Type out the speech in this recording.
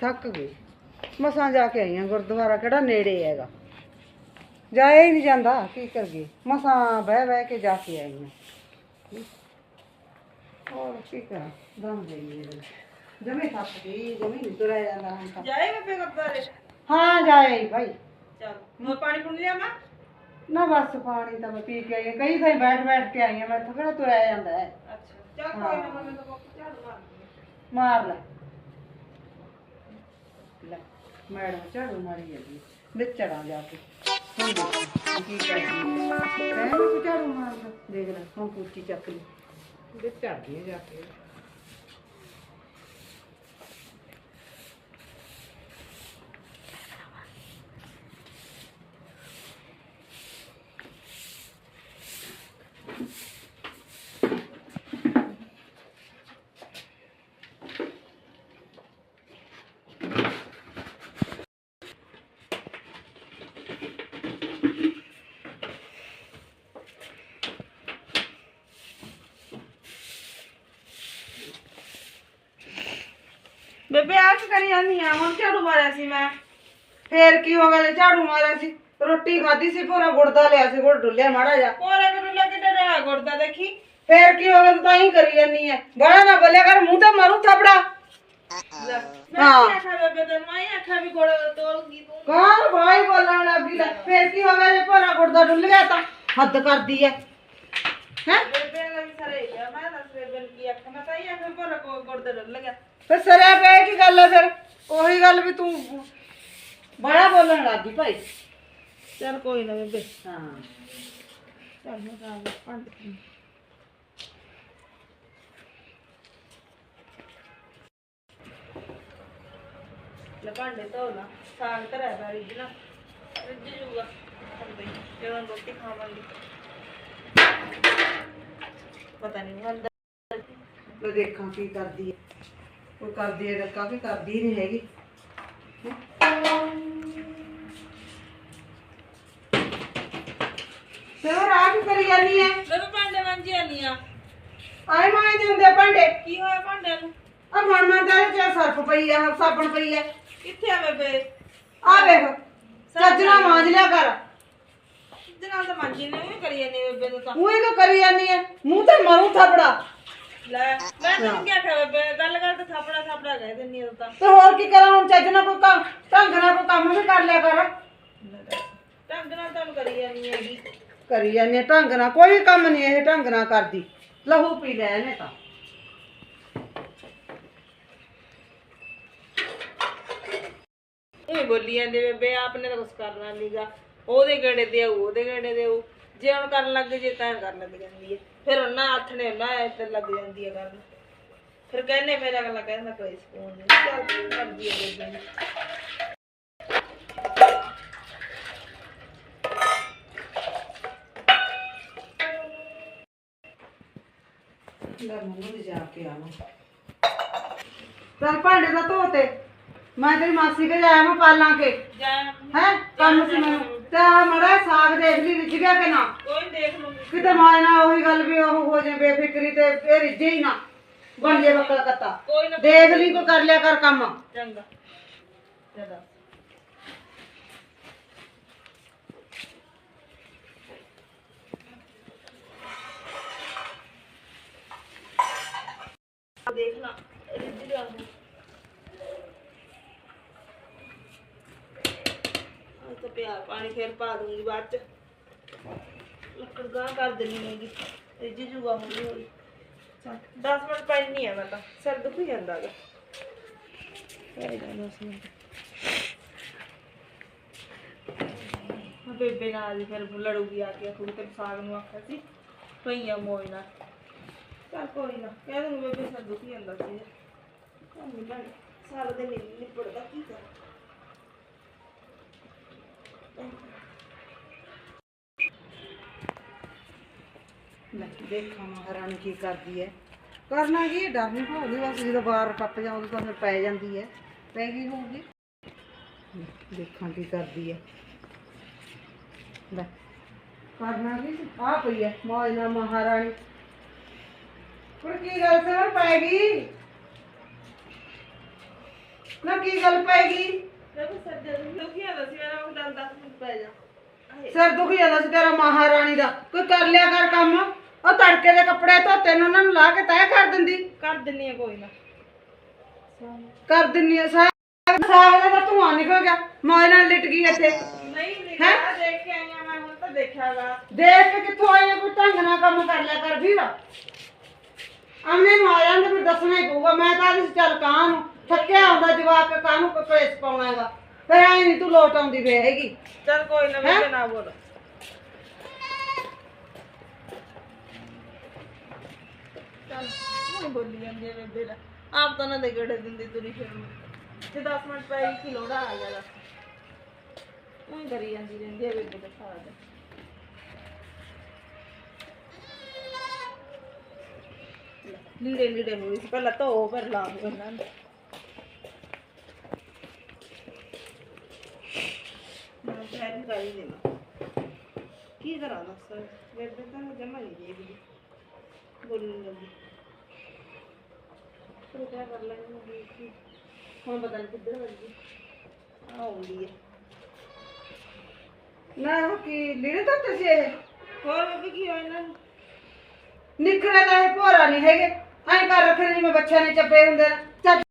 ਥੱਕ ਗਈ। ਮਸਾਂ ਜਾ ਕੇ ਆਈਆਂ ਗੁਰਦੁਆਰਾ, ਕਿਹੜਾ ਨੇੜੇ ਹੈਗਾ। ਜਾਇਆ ਹੀ ਨਹੀਂ ਜਾਂਦਾ, ਕੀ ਕਰਗੇ ਮਸਾਂ ਬਹਿ ਬਹਿ ਕੇ ਜਾ ਕੇ ਆਈਆਂ ਹੋਰ ਕੀ ਕਰਾਂ ਦਮ ਗਈ ਜਮੇ ਥੱਕ ਗਈ ਜਮੇ ਨਹੀਂ ਤੁਰਿਆ ਜਾਂਦਾ ਹੁਣ ਤਾਂ ਜਾਏ ਮੈਂ ਫੇਰ ਗੁਰਦੁਆਰੇ ਹਾਂ ਜਾਇਆ ਹੀ ਭਾਈ ਚਲ ਮੈਂ ਪਾਣੀ ਪੁਣ ਲਿਆ ਮੈਂ ਨਾ ਬਸ ਪਾਣੀ ਤਾਂ ਮੈਂ ਪੀ ਕੇ ਆਈ ਹਾਂ ਕਈ ਥਾਈ ਬੈਠ ਬੈਠ ਕੇ ਆਈ ਹਾਂ ਮੈਂ ਥੋੜਾ ਤੁਰਿਆ ਜਾਂਦਾ ਹੈ ਅੱਛਾ ਚਲ ਕੋਈ ਨਾ ਮੈਂ ਤਾਂ ਕੋਕ ਝਾੜੂ ਮਾਰ ਮਾਰ ਲੈ ਲੈ ਮੈਡਮ ਝਾੜੂ ਮਾਰੀ ਜਾਂਦੀ ਵਿੱਚ ਚੜਾ ਜਾ ਕੇ ਹੁਣ ਦੇਖ ਕੀ ਕਰਦੀ ਹੈ ਮੈਂ ਵੀ ਝਾੜੂ ਮਾਰਦਾ ਦੇਖ ਲੈ ਹੁਣ ਕੁੱਤੀ ਚੱਕ ਲਈ ਵਿੱਚ ਚੜਦੀ ਜਾ ਕੇ। ਬੇਬੇ ਆ ਕੀ ਕਰੀ ਜਾਂਦੀ ਆ ਹੁਣ ਝਾੜੂ ਮਾਰਿਆ ਸੀ ਮੈਂ ਫੇਰ ਕੀ ਹੋ ਗਿਆ ਜੇ ਝਾੜੂ ਮਾਰਿਆ ਸੀ ਰੋਟੀ ਖਾਧੀ ਸੀ ਪੂਰਾ ਗੁੜਦਾ ਲਿਆ ਸੀ ਗੁੜ ਡੁੱਲਿਆ ਮਾੜਾ ਜਾ ਕੋਰੇ ਨੂੰ ਲੱਗੇ ਤੇ ਰਿਹਾ ਗੁਰਦਾ ਦੇਖੀ ਫੇਰ ਕੀ ਹੋ ਗਿਆ ਤੂੰ ਤਾਂ ਹੀ ਕਰੀ ਜਾਨੀ ਐ ਬੜਾ ਨਾ ਬੋਲਿਆ ਕਰ ਮੂੰਹ ਤੇ ਮਾਰੂ ਥਪੜਾ ਲੈ ਮੈਂ ਹਾਂ। ਕੀ ਆਖਿਆ ਬੇਬੇ ਤੈਨੂੰ ਮੈਂ ਆਖਿਆ ਵੀ ਗੁੜ ਤੋਲਗੀ ਤੂੰ ਕਾਂ ਭਾਈ ਬੋਲਣ ਲੱਗੀ ਲੈ ਫੇਰ ਕੀ ਹੋ ਗਿਆ ਜੇ ਪੂਰਾ ਗੁੜਦਾ ਡੁੱਲ ਗਿਆ ਤਾਂ ਹੱਦ ਕਰਦੀ ਐ ਫਿਰ ਸਰਿਆ ਪਿਆ ਕੀ ਗੱਲ ਐ ਫਿਰ ਉਹੀ ਗੱਲ ਵੀ ਤੂੰ ਬੜਾ ਬੋਲਣ ਲੱਗੀ ਭਾਈ ਚਲ ਕੋਈ ਨਾ ਬੇਬੇ ਹਾਂ ਚੱਲ ਮੈਂ ਤਾਂ ਪੰਡ ਲੈ ਭਾਂਡੇ ਧੋ ਲਾ ਸਾਗ ਧਰਿਆ ਦਾ ਰਿੱਝ ਨਾ ਰਿੱਝ ਜੂਗਾ ਬਈ ਜਦੋਂ ਰੋਟੀ ਖਾਵਾਂਗੇ ਪਤਾ ਨਹੀਂ ਹੁੰਦਾ ਮੈਂ ਦੇਖਾਂ ਕੀ ਕਰਦੀ ਐ ਉਹ ਕਰਦੀ ਐ ਤਾਂ ਕਾਫੀ ਕਰਦੀ ਨਹੀਂ ਹੈਗੀ। ਸੇਵਰ ਆ ਕੀ ਕਰੀ ਜਾਨੀ ਐ? ਬੇਬੇ ਭਾਂਡੇ ਵਾਂਝੀ ਆਨੀ ਆ। ਆਏ ਮਾਏ ਦੇ ਹੁੰਦੇ ਭਾਂਡੇ? ਕੀ ਹੋਇਆ ਭਾਂਡਿਆਂ ਨੂੰ? ਆ ਮਨ ਮਨ ਦਾ ਚ ਸਰਫ ਪਈ ਆ ਸਾਬਣ ਪਈ ਆ ਕਿੱਥੇ ਆ ਬੇਬੇ? ਆ ਵੇਖ ਸੱਜਣਾ ਮਾਂਜ ਲਿਆ ਕਰ। ਜਨਾਂ ਤਾਂ ਮਾਂਜੀ ਨੇ ਵੀ ਕਰੀ ਜਾਨੀ ਬੇਬੇ ਨੂੰ ਤਾਂ। ਉਹ ਇਹ ਕਰੀ ਜਾਨੀ ਐ ਮੂੰਹ ਤੇ ਮਾਰੂ ਥਪੜਾ। ਲੈ ਮੈਂ ਤੈਨੂੰ ਕੀ ਆਖਿਆ ਬੇਬੇ ਗੱਲ ਕਰ ਤੇ ਥਾਪੜਾ ਥਾਪੜਾ ਕਹਿ ਦਿੰਨੀ ਆ ਤੂੰ ਤਾਂ। ਤੇ ਹੋਰ ਕੀ ਕਰਾਂ ਹੁਣ ਚੱਜ ਨਾਲ ਕੋਈ ਕੰਮ ਢੰਗ ਨਾਲ ਕੋਈ ਕੰਮ ਵੀ ਕਰ ਲਿਆ ਕਰ। ਢੰਗ ਨਾਲ ਤੁਹਾਨੂੰ ਕਰੀ ਜਾਨੀ ਹੈਗੀ ਕਰੀ ਜਾਨੀ ਆ ਢੰਗ ਨਾਲ ਕੋਈ ਕੰਮ ਨਹੀਂ ਇਹ ਢੰਗ ਨਾਲ ਕਰਦੀ। ਲਹੂ ਪੀ ਲੈ ਇਹਨੇ ਤਾਂ। ਇਹ ਬੋਲੀ ਜਾਂਦੇ ਬੇਬੇ ਆਪਨੇ ਤਾਂ ਕੁਛ ਕਰਨਾ ਨਹੀਂਗਾ ਉਹਦੇ ਗੇੜੇ ਦੇ ਆਊ ਉਹਦੇ ਗੇੜੇ ਦੇ ਆਊ। ਜੇ ਹੁਣ ਕਰਨ ਲੱਗ ਜੇ ਤਾਂ ਕਰਨ ਲੱਗ ਜਾਂਦੀ ਹੈ। ਫਿਰ ਉਹਨਾਂ ਹੱਥ ਨੇ ਉਹਨਾਂ ਇੱਧਰ ਲੱਗ ਜਾਂਦੀ ਹੈ ਕਰਨ। ਫਿਰ ਕਹਿੰਦੇ ਮੇਰਾ ਅਗਲਾ ਕਹਿੰਦਾ ਕੋਈ ਸਕੂਨ ਨਹੀਂ। ਚੱਲ ਕਰਦੀ ਹੈ ਬੇਬੇ। ਲੈ ਜਾ ਕੇ ਆਵਾਂ। ਚੱਲ ਭਾਂਡੇ ਤਾਂ ਧੋਤੇ ਮੈਂ ਤੇਰੀ ਮਾਸੀ ਕੇ ਜਾਇਆ ਮੈਂ ਪਾਲਾਂ ਕੇ। ਹੈ? ਕੰਮ ਸੀ ਮੈਨੂੰ ਤੇ ਆ ਮੜਾ ਸਾਗ ਦੇਖ ਲਈ ਰਿੱਝ ਗਿਆ ਕਿ ਨਾ? ਕੋਈ ਨੀ ਦੇਖ ਲੂੰਗੀ ਕਿਤੇ ਮਾਏ ਨਾਲ ਉਹੀ ਗੱਲ ਵੀ ਉਹ ਹੋ ਜੇ ਬੇਫਿਕਰੀ ਤੇ ਇਹ ਰਿੱਝੇ ਹੀ ਨਾ। ਬਣ ਜੇ ਬੱਕਾ ਕੱਤਾ। ਕੋਈ ਨਾ। ਦੇਖ ਲਈ ਕੋ ਕਰ ਲਿਆ ਕਰ ਕੰਮ। ਚੰਗਾ। ਚਲੋ ਦੇਖ ਲਾ ਰਿੱਝ ਗਿਆ ਆ ਤਾਂ ਪਿਆ ਪਾਣੀ ਫੇਰ ਪਾ ਦੂੰਗੀ ਬਾਅਦ ਚ। ਲੱਕੜ ਗਾਂ ਕਰ ਦੇਣੀ ਹੈਗੀ। ਰਿੱਝ ਜੂਗਾ ਹੌਲੀ ਹੌਲੀ ਚੱਲ 10 ਮਿੰਟ ਪਾਣੀ ਆ ਮੈਂ ਤਾਂ ਸਿਰ ਦੁਖੀ ਜਾਂਦਾ ਹੈਗਾ। ਚਾਹੀਦਾ 10 ਮਿੰਟ। ਬੇਬੇ ਨਾਲ ਹੀ ਫਿਰ ਲੜੂਗੀ ਆ ਕੇ ਕੁੜੀ ਤੇ ਸਾਗ ਨੂੰ ਆਖਿਆ ਸੀ ਪਈਆ ਮੋਈ ਨਾਲ। ਚੱਲ ਕੋਈ ਨਾ ਕਹਿ ਦੂੰਗੀ ਬੇਬੇ ਸਿਰ ਦੁਖੀ ਜਾਂਦਾ ਸੀ। ਦਿਨ ਨਹੀਂ ਨਿਪੜਦਾ ਕੀ ਕਰਾਂ? ਲੈ ਦੇਖਾਂ ਮਹਾਰਾਣੀ ਕੀ ਕਰਦੀ ਹੈ। ਕਰਨਾ ਕੀ ਡਰ ਨਹੀਂ ਹੋਊਗੀ ਬਸ, ਜਦੋਂ ਬਾਹਰ ਟੱਪ ਜਾ ਉਦੋਂ ਤਾਂ ਫਿਰ ਪੈ ਜਾਂਦੀ ਹੈ। ਪੈ ਗਈ ਹੋਊਗੀ। ਦੇਖਾਂ ਕੀ ਕਰਦੀ ਹੈ। ਲੈ, ਕਰਨਾ ਕੀ ਆ ਪਈ ਹੈ, ਮੌਜ ਨਾਲ ਮਹਾਰਾਣੀ। ਪਰ ਕੀ ਗੱਲ ਸਰ, ਪੈ ਗਈ? ਨਾ ਕੀ ਗੱਲ ਪੈ ਗਈ? ਸਰ ਦੁਖੀ ਆਦਾ ਸੀ ਮੇਰਾ ਉਹ 10 ਮਿੰਟ ਪੈ ਜਾ। ਸਿਰ ਦੁਖੀ ਜਾਂਦਾ ਸੀ ਤੇਰਾ ਮਹਾਰਾਣੀ ਦਾ। ਕੋਈ ਕਰ ਲਿਆ ਕਰ ਕੰਮ? ਉਹ ਤੜਕੇ ਦੇ ਕੱਪੜੇ ਧੋਤੇ ਨੇ ਉਹਨਾਂ ਨੂੰ ਲਾ ਕੇ ਤੈਅ ਕਰ ਦਿੰਦੀ। ਕਰ ਦਿੰਨੀ ਆ ਕੋਈ ਨਾ। ਕਰ ਦਿੰਨੀ ਆ ਸਾਗ ਸਾਗ ਦਾ ਧੂਆਂ ਨਿਕਲ ਗਿਆ ਮੌਜ ਨਾਲ ਲਿਟ ਗਈ ਇੱਥੇ। ਨਹੀਂ ਦੇਖਿਆ ਦੇਖ ਕੇ ਆਈਆਂ ਮੈਂ ਹੁਣ ਤਾਂ ਦੇਖਿਆਗਾ ਦੇਖ ਕੇ ਕਿੱਥੋਂ ਆਈ ਆ ਕੋਈ ਢੰਗ ਨਾਲ ਕੰਮ ਕਰ ਲਿਆ ਕਰ ਵੀਰ। ਅਮਨੇ ਨੂੰ ਆ ਜਾਂਦੇ ਫਿਰ ਦੱਸਣਾ ਹੀ ਪਊਗਾ ਮੈਂ ਤਾਂ ਅੱਜ ਚੱਲ ਕਾਂ ਨੂੰ। ਥੱਕਿਆ ਆਉਂਦਾ ਜਵਾਕ ਕਾਂ ਨੂੰ ਕਪੜੇਸ ਪਾਉਣਾ ਹੈਗਾ ਫਿਰ ਐ ਨਹੀਂ ਤੂੰ ਲੋਟ ਆਉਂਦੀ ਵੇ ਹੈਗੀ। ਚਲ ਕੋਈ ਨਾ ਮੈਂ ਨਾ ਬੋਲ। ਚੱਲ ਨਹੀਂ ਬੋਲੀ ਜਾਂਦੀ ਹੈ ਬੇਬੇ ਦਾ। ਆਪ ਤਾਂ ਨਾ ਦੇ ਗੜੇ ਦਿੰਦੀ ਤੁਰੀ ਫਿਰ ਨੂੰ ਤੇ 10 ਮਿੰਟ ਪੈ ਗਈ ਕਿ ਲੋੜਾ ਆ ਗਿਆ ਦੱਸ। ਉਹ ਕਰੀ ਜਾਂਦੀ ਰਹਿੰਦੀ ਹੈ ਬੇਬੇ ਦਾ ਸਾਰਾ ਦਿਨ ਲੀੜੇ ਲੀੜੇ ਹੋਈ ਸੀ ਪਹਿਲਾਂ ਧੋ ਫਿਰ ਲਾ ਦੋ ਇਹਨਾਂ ਨੂੰ ਮੈਂ ਕਹਿ ਕਰੀ ਦੇਣਾ ਕੀ ਕਰਾਂ ਦੱਸ? ਬੇਬੇ ਤਾਂ ਜਮਾ ਨਹੀਂ ਦੇਦੀ ਬੋਲਣ ਲੱਗੀ। ਫਿਰ ਕਿਆ ਕਰ ਲੈਣੀ ਕਿ? ਹੁਣ ਪਤਾ ਨਹੀਂ ਕਿੱਧਰ ਵੱਜੀ ਆਉਂਦੀ ਹੈ। ਨਾ ਉਹ ਕੀ ਲੀੜੇ ਧੋਤੇ ਸੀ ਇਹ? ਹੋਰ ਬੇਬੇ ਕੀ ਹੋਇਆ ਇਹਨਾਂ ਨੂੰ? ਨਿਕਲੇ ਤਾਂ ਇਹ ਭੋਰਾ ਨਹੀਂ ਹੈਗੇ। ਐਂ ਕਰ ਰੱਖਣੇ ਜਿਵੇਂ ਬੱਚਿਆਂ ਨੇ ਚੱਪੇ ਹੁੰਦੇ ਨੇ। ਚੱਲ